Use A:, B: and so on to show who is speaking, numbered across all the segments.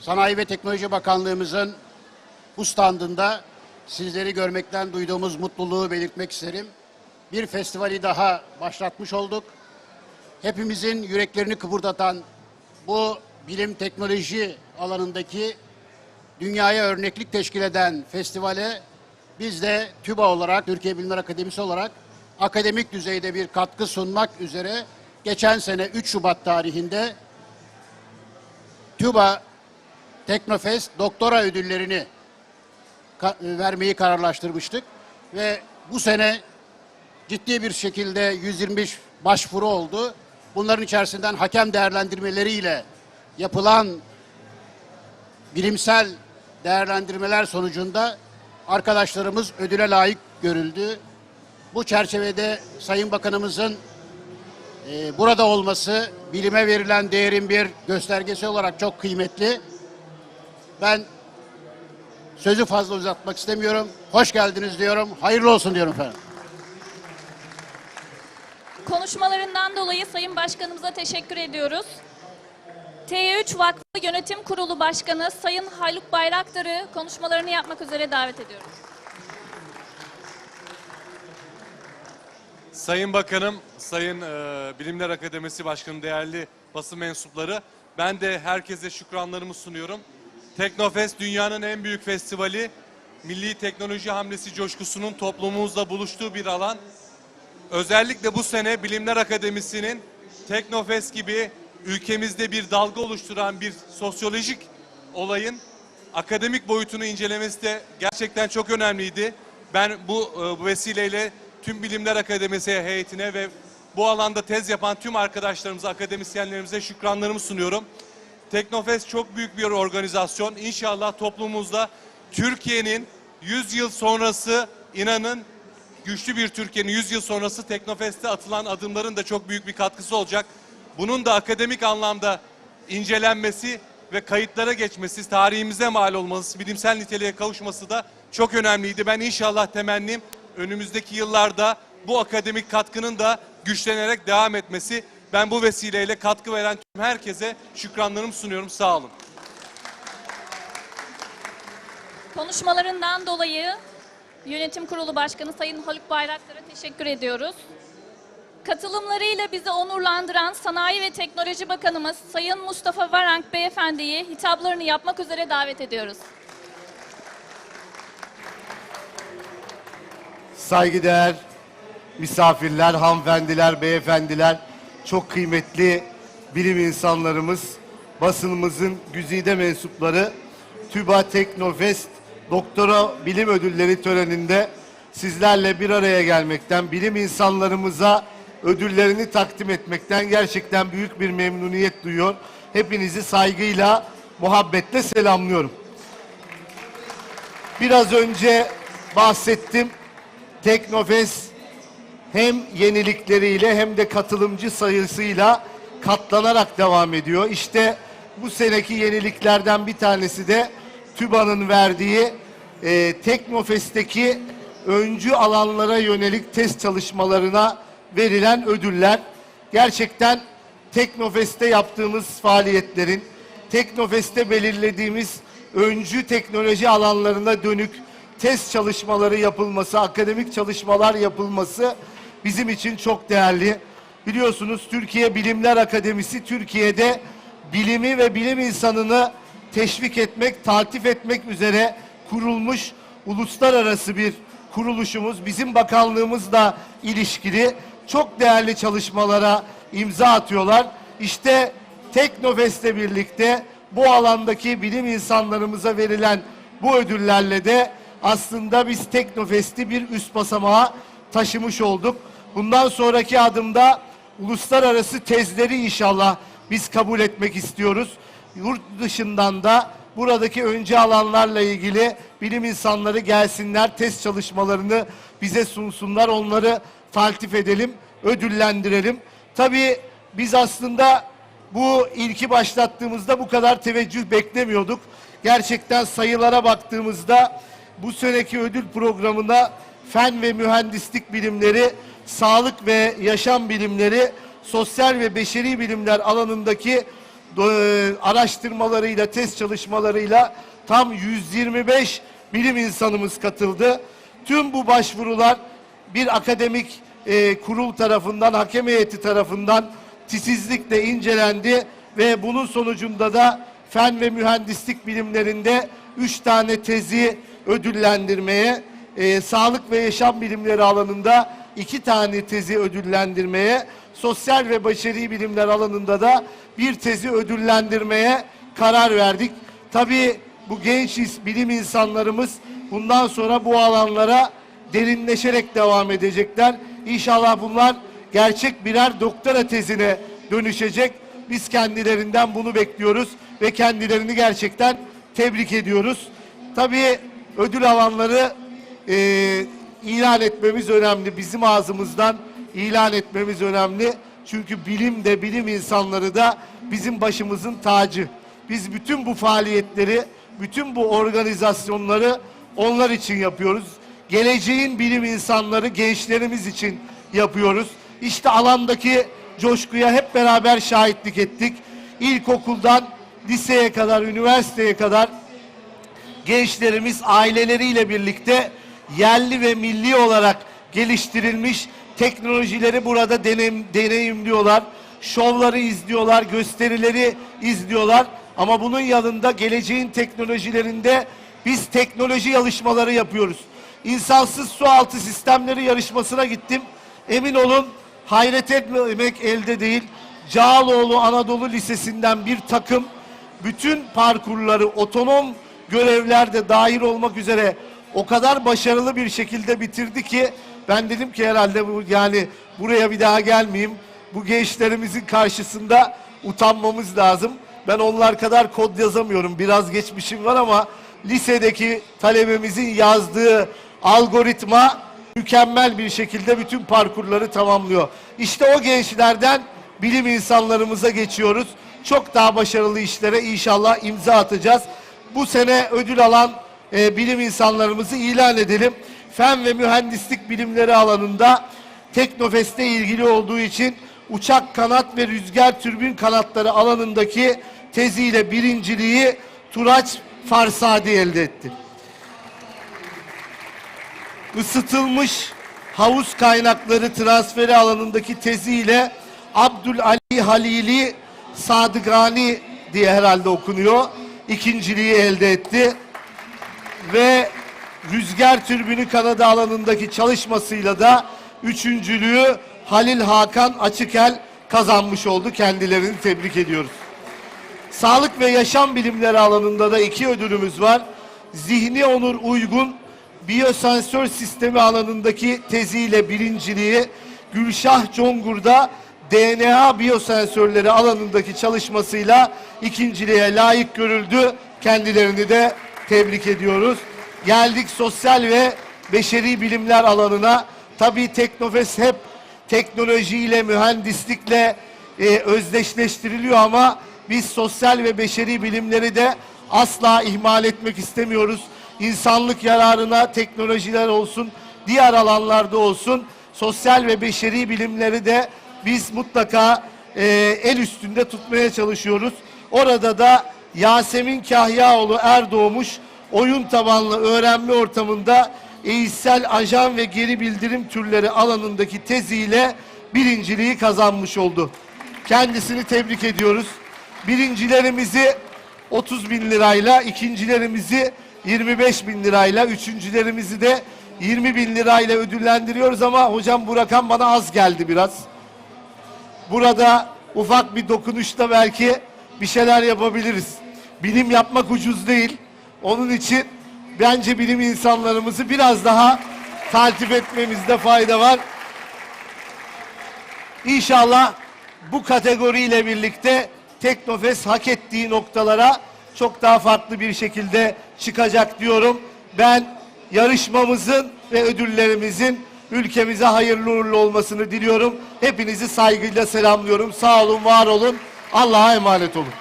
A: Sanayi ve Teknoloji Bakanlığımızın bu standında sizleri görmekten duyduğumuz mutluluğu belirtmek isterim. Bir festivali daha başlatmış olduk. Hepimizin yüreklerini kıpırdatan bu bilim teknoloji alanındaki dünyaya örneklik teşkil eden festivale biz de TÜBA olarak, Türkiye Bilimler Akademisi olarak akademik düzeyde bir katkı sunmak üzere geçen sene 3 Şubat tarihinde TÜBA Teknofest doktora ödüllerini vermeyi kararlaştırmıştık ve bu sene ciddi bir şekilde 125 başvuru oldu. Bunların içerisinden hakem değerlendirmeleriyle yapılan bilimsel değerlendirmeler sonucunda arkadaşlarımız ödüle layık görüldü. Bu çerçevede Sayın Bakanımızın e, burada olması bilime verilen değerin bir göstergesi olarak çok kıymetli. Ben sözü fazla uzatmak istemiyorum. Hoş geldiniz diyorum. Hayırlı olsun diyorum efendim.
B: Konuşmalarından dolayı Sayın Başkanımıza teşekkür ediyoruz. T3 Vakfı Yönetim Kurulu Başkanı Sayın Haluk Bayraktar'ı konuşmalarını yapmak üzere davet ediyoruz.
C: Sayın Bakanım, Sayın e, Bilimler Akademisi Başkanı, değerli basın mensupları, ben de herkese şükranlarımı sunuyorum. Teknofest dünyanın en büyük festivali, milli teknoloji hamlesi coşkusunun toplumumuzla buluştuğu bir alan. Özellikle bu sene Bilimler Akademisi'nin Teknofest gibi ülkemizde bir dalga oluşturan bir sosyolojik olayın akademik boyutunu incelemesi de gerçekten çok önemliydi. Ben bu, e, bu vesileyle tüm Bilimler Akademisi heyetine ve bu alanda tez yapan tüm arkadaşlarımıza, akademisyenlerimize şükranlarımı sunuyorum. Teknofest çok büyük bir organizasyon. İnşallah toplumumuzda Türkiye'nin 100 yıl sonrası inanın güçlü bir Türkiye'nin 100 yıl sonrası Teknofest'te atılan adımların da çok büyük bir katkısı olacak. Bunun da akademik anlamda incelenmesi ve kayıtlara geçmesi, tarihimize mal olması, bilimsel niteliğe kavuşması da çok önemliydi. Ben inşallah temennim önümüzdeki yıllarda bu akademik katkının da güçlenerek devam etmesi. Ben bu vesileyle katkı veren tüm herkese şükranlarımı sunuyorum. Sağ olun.
B: Konuşmalarından dolayı Yönetim Kurulu Başkanı Sayın Haluk Bayraktar'a teşekkür ediyoruz. Katılımlarıyla bizi onurlandıran Sanayi ve Teknoloji Bakanımız Sayın Mustafa Varank Beyefendi'yi hitaplarını yapmak üzere davet ediyoruz.
D: Saygıdeğer misafirler, hanımefendiler, beyefendiler, çok kıymetli bilim insanlarımız, basınımızın güzide mensupları, TÜBA Teknofest Doktora Bilim Ödülleri töreninde sizlerle bir araya gelmekten, bilim insanlarımıza ödüllerini takdim etmekten gerçekten büyük bir memnuniyet duyuyor. Hepinizi saygıyla, muhabbetle selamlıyorum. Biraz önce bahsettim. Teknofest hem yenilikleriyle hem de katılımcı sayısıyla katlanarak devam ediyor. İşte bu seneki yeniliklerden bir tanesi de TÜBA'nın verdiği e, Teknofest'teki öncü alanlara yönelik test çalışmalarına verilen ödüller. Gerçekten Teknofest'te yaptığımız faaliyetlerin, Teknofest'te belirlediğimiz öncü teknoloji alanlarına dönük test çalışmaları yapılması, akademik çalışmalar yapılması bizim için çok değerli. Biliyorsunuz Türkiye Bilimler Akademisi Türkiye'de bilimi ve bilim insanını teşvik etmek, taltif etmek üzere kurulmuş uluslararası bir kuruluşumuz. Bizim bakanlığımızla ilişkili çok değerli çalışmalara imza atıyorlar. İşte Teknofest'le birlikte bu alandaki bilim insanlarımıza verilen bu ödüllerle de aslında biz Teknofest'i bir üst basamağa taşımış olduk. Bundan sonraki adımda uluslararası tezleri inşallah biz kabul etmek istiyoruz. Yurt dışından da buradaki önce alanlarla ilgili bilim insanları gelsinler, test çalışmalarını bize sunsunlar, onları taltif edelim, ödüllendirelim. Tabii biz aslında bu ilki başlattığımızda bu kadar teveccüh beklemiyorduk. Gerçekten sayılara baktığımızda bu seneki ödül programına fen ve mühendislik bilimleri, sağlık ve yaşam bilimleri, sosyal ve beşeri bilimler alanındaki e, araştırmalarıyla, test çalışmalarıyla tam 125 bilim insanımız katıldı. Tüm bu başvurular bir akademik e, kurul tarafından, hakem heyeti tarafından titizlikle incelendi ve bunun sonucunda da fen ve mühendislik bilimlerinde üç tane tezi ödüllendirmeye, e, sağlık ve yaşam bilimleri alanında iki tane tezi ödüllendirmeye, sosyal ve başarı bilimler alanında da bir tezi ödüllendirmeye karar verdik. Tabii bu genç bilim insanlarımız bundan sonra bu alanlara derinleşerek devam edecekler. İnşallah bunlar gerçek birer doktora tezine dönüşecek. Biz kendilerinden bunu bekliyoruz ve kendilerini gerçekten tebrik ediyoruz. Tabii ödül alanları e, ilan etmemiz önemli. Bizim ağzımızdan ilan etmemiz önemli. Çünkü bilim de bilim insanları da bizim başımızın tacı. Biz bütün bu faaliyetleri, bütün bu organizasyonları onlar için yapıyoruz. Geleceğin bilim insanları gençlerimiz için yapıyoruz. İşte alandaki coşkuya hep beraber şahitlik ettik. İlkokuldan liseye kadar, üniversiteye kadar gençlerimiz aileleriyle birlikte yerli ve milli olarak geliştirilmiş teknolojileri burada deneyim, deneyimliyorlar. Şovları izliyorlar, gösterileri izliyorlar. Ama bunun yanında geleceğin teknolojilerinde biz teknoloji yarışmaları yapıyoruz. İnsansız su altı sistemleri yarışmasına gittim. Emin olun hayret etmemek elde değil. Cağaloğlu Anadolu Lisesi'nden bir takım bütün parkurları otonom görevlerde dahil olmak üzere o kadar başarılı bir şekilde bitirdi ki ben dedim ki herhalde bu yani buraya bir daha gelmeyeyim. Bu gençlerimizin karşısında utanmamız lazım. Ben onlar kadar kod yazamıyorum. Biraz geçmişim var ama lisedeki talebemizin yazdığı algoritma mükemmel bir şekilde bütün parkurları tamamlıyor. İşte o gençlerden bilim insanlarımıza geçiyoruz. Çok daha başarılı işlere inşallah imza atacağız. Bu sene ödül alan e, bilim insanlarımızı ilan edelim. Fen ve mühendislik bilimleri alanında Teknofest'e ilgili olduğu için uçak kanat ve rüzgar türbin kanatları alanındaki teziyle birinciliği Turaç Farsadi elde etti ısıtılmış havuz kaynakları transferi alanındaki teziyle Abdül Ali Halili Sadıgani diye herhalde okunuyor. İkinciliği elde etti. Ve rüzgar türbini kanadı alanındaki çalışmasıyla da üçüncülüğü Halil Hakan Açıkel kazanmış oldu. Kendilerini tebrik ediyoruz. Sağlık ve yaşam bilimleri alanında da iki ödülümüz var. Zihni onur uygun biyosensör sistemi alanındaki teziyle birinciliği Gülşah Congur'da DNA biyosensörleri alanındaki çalışmasıyla ikinciliğe layık görüldü. Kendilerini de tebrik ediyoruz. Geldik sosyal ve beşeri bilimler alanına. Tabii Teknofest hep teknolojiyle, mühendislikle e, özdeşleştiriliyor ama biz sosyal ve beşeri bilimleri de asla ihmal etmek istemiyoruz. İnsanlık yararına teknolojiler olsun, diğer alanlarda olsun, sosyal ve beşeri bilimleri de biz mutlaka e, el üstünde tutmaya çalışıyoruz. Orada da Yasemin Kahyaoğlu Erdoğmuş oyun tabanlı öğrenme ortamında eğitsel ajan ve geri bildirim türleri alanındaki teziyle birinciliği kazanmış oldu. Kendisini tebrik ediyoruz. Birincilerimizi 30 bin lirayla, ikincilerimizi 25 bin lirayla, üçüncülerimizi de 20 bin lirayla ödüllendiriyoruz ama hocam bu rakam bana az geldi biraz. Burada ufak bir dokunuşta belki bir şeyler yapabiliriz. Bilim yapmak ucuz değil. Onun için bence bilim insanlarımızı biraz daha takip etmemizde fayda var. İnşallah bu kategoriyle birlikte Teknofest hak ettiği noktalara çok daha farklı bir şekilde çıkacak diyorum. Ben yarışmamızın ve ödüllerimizin ülkemize hayırlı uğurlu olmasını diliyorum. Hepinizi saygıyla selamlıyorum. Sağ olun, var olun. Allah'a emanet olun.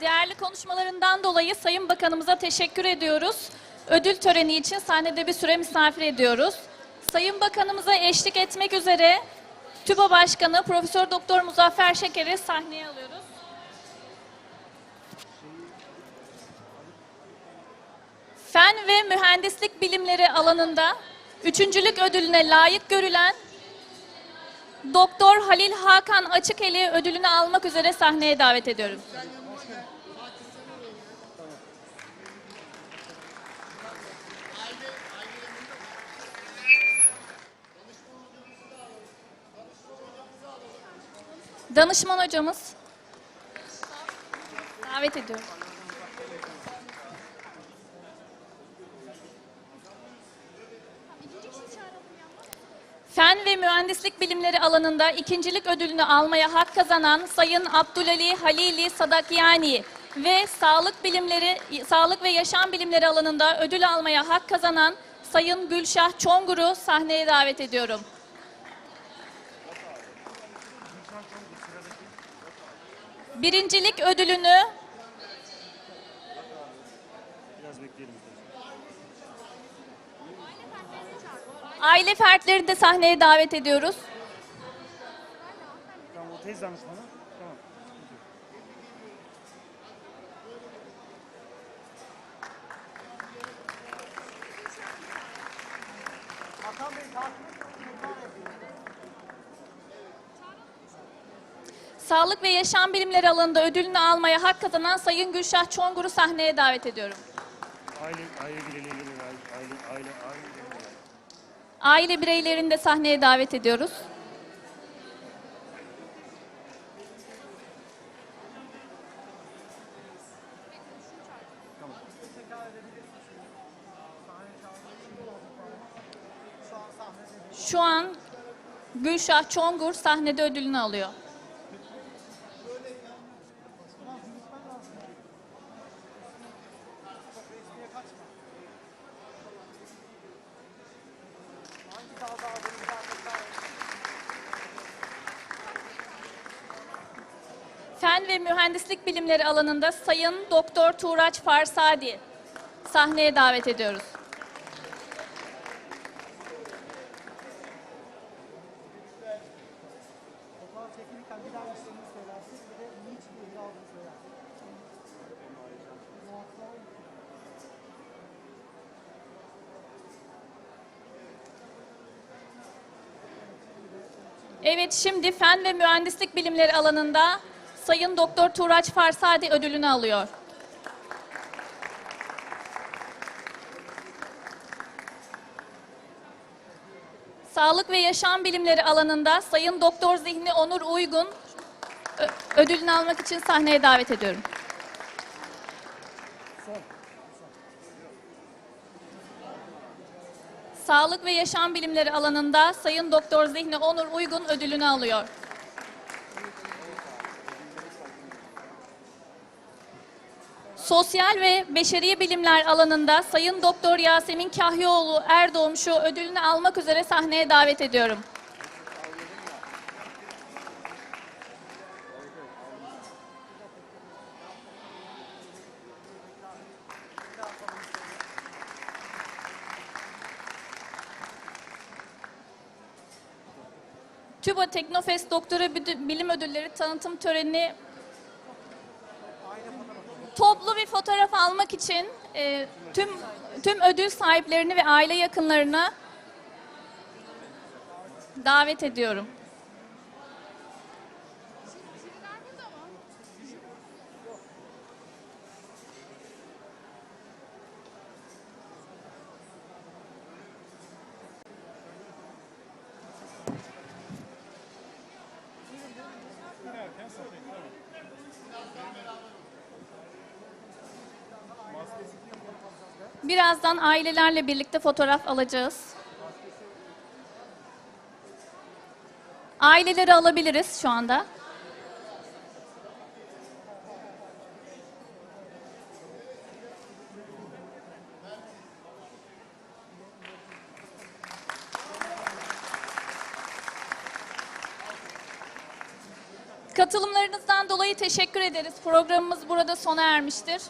B: Değerli konuşmalarından dolayı Sayın Bakanımıza teşekkür ediyoruz. Ödül töreni için sahnede bir süre misafir ediyoruz. Sayın Bakanımıza eşlik etmek üzere TÜBA Başkanı Profesör Doktor Muzaffer Şeker'i sahneye alıyoruz. Fen ve mühendislik bilimleri alanında üçüncülük ödülüne layık görülen Doktor Halil Hakan Açıkeli ödülünü almak üzere sahneye davet ediyorum. Danışman hocamız davet ediyorum. Fen ve mühendislik bilimleri alanında ikincilik ödülünü almaya hak kazanan Sayın Abdülali Halili Sadakyani ve sağlık bilimleri, sağlık ve yaşam bilimleri alanında ödül almaya hak kazanan Sayın Gülşah Çongur'u sahneye davet ediyorum. Birincilik ödülünü aile fertleri de sahneye davet ediyoruz.
E: Tamam o tez danışmanı. Tamam.
B: Sağlık ve yaşam bilimleri alanında ödülünü almaya hak kazanan Sayın Gülşah Çongur'u sahneye davet ediyorum.
E: Aile, aile bireyleri, aile, aile, aile, aile bireyleri.
B: Aile bireylerini de sahneye davet ediyoruz. Şu an Gülşah Çongur sahnede ödülünü alıyor. Fen ve mühendislik bilimleri alanında Sayın Doktor Tuğraç Farsadi sahneye davet ediyoruz. Evet şimdi fen ve mühendislik bilimleri alanında Sayın Doktor Tuğraç Farsadi ödülünü alıyor. Sağlık ve yaşam bilimleri alanında Sayın Doktor Zihni Onur Uygun ödülünü almak için sahneye davet ediyorum. Sağlık ve yaşam bilimleri alanında Sayın Doktor Zihni Onur Uygun ödülünü alıyor. Sosyal ve beşeri bilimler alanında Sayın Doktor Yasemin Kahyoğlu Erdoğmuş'u ödülünü almak üzere sahneye davet ediyorum. TÜBA Teknofest Doktora Bilim Ödülleri tanıtım töreni toplu bir fotoğraf almak için e, tüm tüm ödül sahiplerini ve aile yakınlarını davet ediyorum. Birazdan ailelerle birlikte fotoğraf alacağız. Aileleri alabiliriz şu anda. Katılımlarınızdan dolayı teşekkür ederiz. Programımız burada sona ermiştir.